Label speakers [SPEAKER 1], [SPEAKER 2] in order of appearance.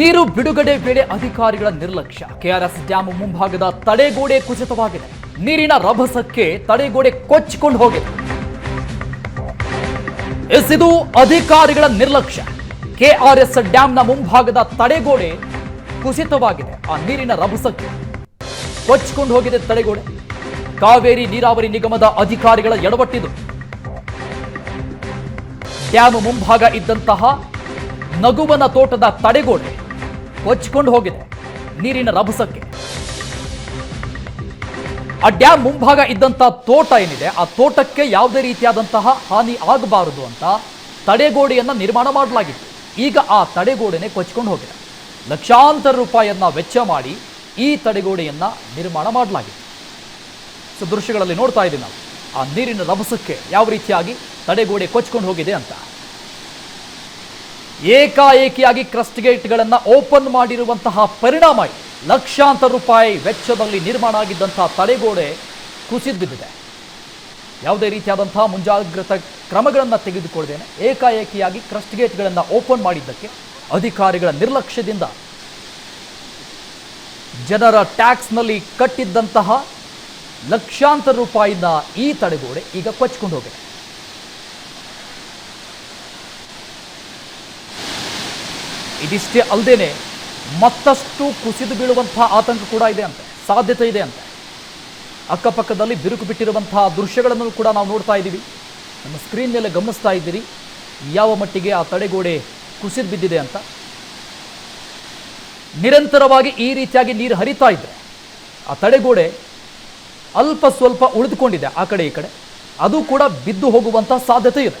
[SPEAKER 1] ನೀರು ಬಿಡುಗಡೆ ವೇಳೆ ಅಧಿಕಾರಿಗಳ ನಿರ್ಲಕ್ಷ್ಯ. ಕೆಆರ್ಎಸ್ ಡ್ಯಾಮ್ ಮುಂಭಾಗದ ತಡೆಗೋಡೆ ಕುಸಿತವಾಗಿದೆ. ನೀರಿನ ರಭಸಕ್ಕೆ ತಡೆಗೋಡೆ ಕೊಚ್ಚಿಕೊಂಡು ಹೋಗಿದೆ. ಎಸ್ ಇದು ಅಧಿಕಾರಿಗಳ ನಿರ್ಲಕ್ಷ್ಯ. ಕೆಆರ್ಎಸ್ ಡ್ಯಾಂನ ಮುಂಭಾಗದ ತಡೆಗೋಡೆ ಕುಸಿತವಾಗಿದೆ. ಆ ನೀರಿನ ರಭಸಕ್ಕೆ ಕೊಚ್ಚಿಕೊಂಡು ಹೋಗಿದೆ ತಡೆಗೋಡೆ. ಕಾವೇರಿ ನೀರಾವರಿ ನಿಗಮದ ಅಧಿಕಾರಿಗಳ ಎಡವಟ್ಟಿದು ಡ್ಯಾಮ್ ಮುಂಭಾಗ ಇದ್ದಂತಹ ನಗುವನ ತೋಟದ ತಡೆಗೋಡೆ ಕೊಚ್ಚಿಕೊಂಡು ಹೋಗಿದೆ ನೀರಿನ ರಭಸಕ್ಕೆ. ಆ ಡ್ಯಾಮ್ ಮುಂಭಾಗ ಇದ್ದಂತಹ ತೋಟ ಏನಿದೆ, ಆ ತೋಟಕ್ಕೆ ಯಾವುದೇ ರೀತಿಯಾದಂತಹ ಹಾನಿ ಆಗಬಾರದು ಅಂತ ತಡೆಗೋಡೆಯನ್ನ ನಿರ್ಮಾಣ ಮಾಡಲಾಗಿತ್ತು. ಈಗ ಆ ತಡೆಗೋಡೆನೆ ಕೊಚ್ಚಿಕೊಂಡು ಹೋಗಿದೆ. ಲಕ್ಷಾಂತರ ರೂಪಾಯಿಯನ್ನ ವೆಚ್ಚ ಮಾಡಿ ಈ ತಡೆಗೋಡೆಯನ್ನ ನಿರ್ಮಾಣ ಮಾಡಲಾಗಿದೆ ಸೊ ದೃಶ್ಯಗಳಲ್ಲಿ ನೋಡ್ತಾ ಇದ್ದೀವಿ ನಾವು. ಆ ನೀರಿನ ರಭಸಕ್ಕೆ ಯಾವ ರೀತಿಯಾಗಿ ತಡೆಗೋಡೆ ಕೊಚ್ಕೊಂಡು ಹೋಗಿದೆ ಅಂತ. ಏಕಾಏಕಿಯಾಗಿ ಕ್ರಸ್ಟ್ ಗೇಟ್ಗಳನ್ನು ಓಪನ್ ಮಾಡಿರುವಂತಹ ಪರಿಣಾಮ ಲಕ್ಷಾಂತರ ರೂಪಾಯಿ ವೆಚ್ಚದಲ್ಲಿ ನಿರ್ಮಾಣ ಆಗಿದ್ದಂತಹ ತಡೆಗೋಡೆ ಕುಸಿದು ಬಿದ್ದಿದೆ ಯಾವುದೇ ರೀತಿಯಾದಂತಹ ಮುಂಜಾಗ್ರತಾ ಕ್ರಮಗಳನ್ನು ತೆಗೆದುಕೊಳ್ಳದೇನೆ. ಏಕಾಏಕಿಯಾಗಿ ಕ್ರಸ್ಟ್ ಗೇಟ್ಗಳನ್ನು ಓಪನ್ ಮಾಡಿದ್ದಕ್ಕೆ ಅಧಿಕಾರಿಗಳ ನಿರ್ಲಕ್ಷ್ಯದಿಂದ ಜನರ ಟ್ಯಾಕ್ಸ್ನಲ್ಲಿ ಕಟ್ಟಿದ್ದಂತಹ ಲಕ್ಷಾಂತರ ರೂಪಾಯಿನ ಈ ತಡೆಗೋಡೆ ಈಗ ಕೊಚ್ಕೊಂಡು ಹೋಗಿದೆ. ಇದಿಷ್ಟೇ ಅಲ್ಲದೇನೆ ಮತ್ತಷ್ಟು ಕುಸಿದು ಬೀಳುವಂತಹ ಆತಂಕ ಕೂಡ ಇದೆ ಅಂತೆ, ಸಾಧ್ಯತೆ ಇದೆ ಅಂತೆ. ಅಕ್ಕಪಕ್ಕದಲ್ಲಿ ಬಿರುಕು ಬಿಟ್ಟಿರುವಂತಹ ದೃಶ್ಯಗಳನ್ನು ಕೂಡ ನಾವು ನೋಡ್ತಾ ಇದ್ದೀವಿ. ನಮ್ಮ ಸ್ಕ್ರೀನ್ ಮೇಲೆ ಗಮನಿಸ್ತಾ ಇದ್ದೀರಿ. ಯಾವ ಮಟ್ಟಿಗೆ ಆ ತಡೆಗೋಡೆ ಕುಸಿದು ಬಿದ್ದಿದೆ ಅಂತ. ನಿರಂತರವಾಗಿ ಈ ರೀತಿಯಾಗಿ ನೀರು ಹರಿತಾ ಇದ್ದರೆ ಆ ತಡೆಗೋಡೆ ಅಲ್ಪ ಸ್ವಲ್ಪ ಉಳಿದುಕೊಂಡಿದೆ ಆ ಕಡೆ ಈ ಕಡೆ. ಅದು ಕೂಡ ಬಿದ್ದು ಹೋಗುವಂಥ ಸಾಧ್ಯತೆ ಇದೆ.